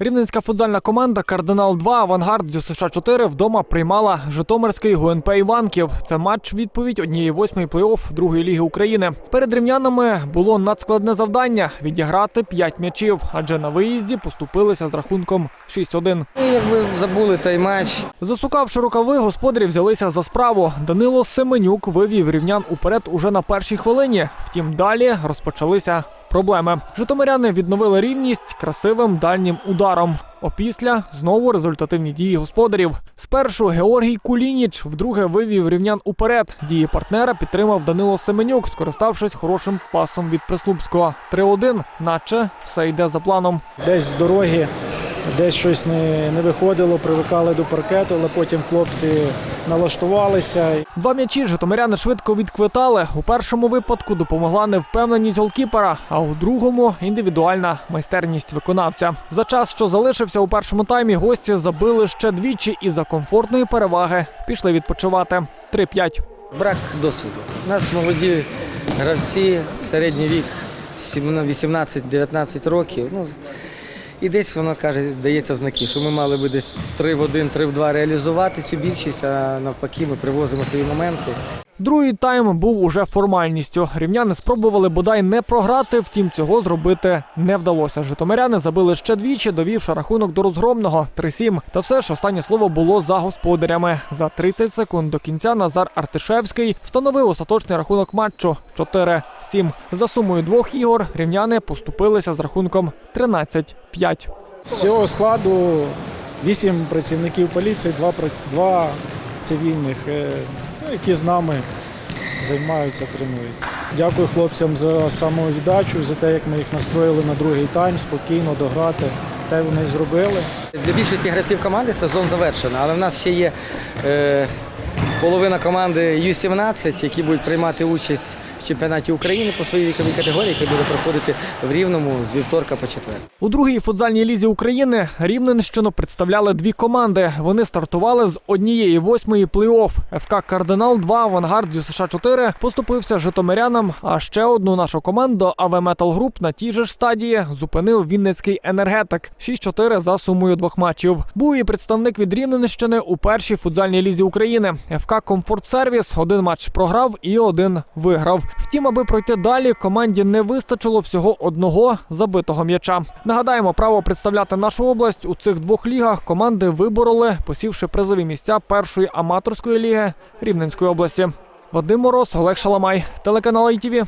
Рівненська футзальна команда Кардинал 2 Авангард зі США 4 вдома приймала Житомирський ГУНП Іванків. Це матч відповідь однієї восьмої плей-офф другої ліги України. Перед рівнянами було надскладне завдання відіграти 5 м'ячів, адже на виїзді поступилися з рахунком 6-1. Ну, якби забули той матч. Засукавши рукави, господарі взялися за справу. Данило Семенюк вивів рівнян уперед уже на першій хвилині. Втім, далі розпочалися проблеми. Житомиряни відновили рівність красивим дальнім ударом. Опісля знову результативні дії господарів. Спершу Георгій Кулініч вдруге вивів рівнян уперед. Дії партнера підтримав Данило Семенюк, скориставшись хорошим пасом від Прислупського. 3-1, наче все йде за планом. Десь з дороги, десь щось не, не виходило, привикали до паркету, але потім хлопці налаштувалися. Два м'ячі житомиряни швидко відквитали. У першому випадку допомогла невпевненість голкіпера, а у другому індивідуальна майстерність виконавця. За час, що залишився у першому таймі, гості забили ще двічі і за комфортної переваги пішли відпочивати. 3-5. Брак досвіду. У нас молоді гравці, середній вік 18-19 років. Ну, і десь воно каже, дається знаки, що ми мали би десь 3 в 1, 3 в 2 реалізувати цю більшість, а навпаки, ми привозимо свої моменти. Другий тайм був уже формальністю. Рівняни спробували бодай не програти, втім цього зробити не вдалося. Житомиряни забили ще двічі, довівши рахунок до розгромного 3-7. Та все ж останнє слово було за господарями. За 30 секунд до кінця Назар Артишевський встановив остаточний рахунок матчу 4-7. За сумою двох ігор рівняни поступилися з рахунком 13-5. З цього складу вісім працівників поліції, два, прац- два цивільних, е, ну, які з нами займаються, тренуються. Дякую хлопцям за самовіддачу, за те, як ми їх настроїли на другий тайм, спокійно дограти. Те вони зробили. Для більшості гравців команди сезон завершено, але в нас ще є е, половина команди Ю-17, які будуть приймати участь в чемпіонаті України по своїй віковій категорії, який буде проходити в Рівному з вівторка по четвер. У другій футзальній лізі України Рівненщину представляли дві команди. Вони стартували з однієї восьмої плей-офф. ФК Кардинал 2 Авангард США 4 поступився житомирянам. А ще одну нашу команду АВ Метал Груп на тій же ж стадії зупинив Вінницький енергетик 6-4 за сумою двох матчів. Був і представник від Рівненщини у першій футзальній лізі України. ФК Комфорт Сервіс один матч програв і один виграв. Втім, аби пройти далі, команді не вистачило всього одного забитого м'яча. Нагадаємо, право представляти нашу область у цих двох лігах команди вибороли, посівши призові місця першої аматорської ліги Рівненської області. Вадим Мороз, Олег Шаламай, телеканал ITV.